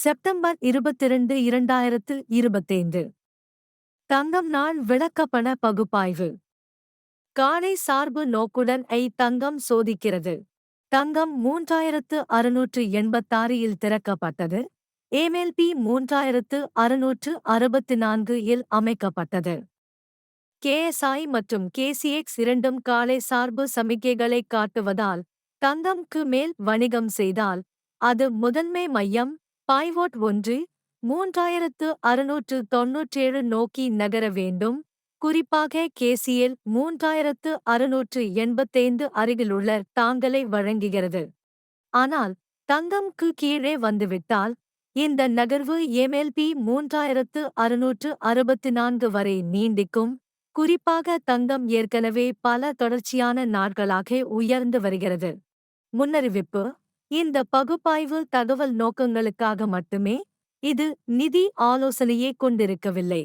September இருபத்திரண்டு இரண்டாயிரத்து இருபத்தைந்து. தங்கம் நாள் விளக்கப்பண பகுப்பாய்வு. காலை சார்பு நோக்குடன் ஐ தங்கம் சோதிக்கிறது. தங்கம் மூன்றாயிரத்து அறுநூற்று எண்பத்தாறு இல் திறக்கப்பட்டது. ஏமெல்பி மூன்றாயிரத்து அறுநூற்று அறுபத்தி நான்கு இல் அமைக்கப்பட்டது. கேஎஸ்ஐ மற்றும் கேசிஎக்ஸ் இரண்டும் காலை சார்பு சமிக்கைகளை காட்டுவதால் தங்கம்க்கு மேல் வணிகம் செய்தால் அது முதன்மை மையம் பாய்வோட் ஒன்று மூன்றாயிரத்து அறுநூற்று தொன்னூற்றேழு நோக்கி நகர வேண்டும். குறிப்பாக கேசிஎல் மூன்றாயிரத்து அறுநூற்று எண்பத்தைந்து அருகிலுள்ள தாங்கலை வழங்குகிறது. ஆனால் தங்கம்க்கு கீழே வந்துவிட்டால் இந்த நகர்வு எம்எல்பி மூன்றாயிரத்து அறுநூற்று அறுபத்து நான்கு வரை நீண்டிக்கும். குறிப்பாக தங்கம் ஏற்கனவே பல தொடர்ச்சியான நாட்களாக உயர்ந்து வருகிறது. முன்னறிவிப்பு இந்த பகுப்பாய்வு தகவல் நோக்கங்களுக்காக மட்டுமே இது நிதி ஆலோசனையே கொண்டிருக்கவில்லை.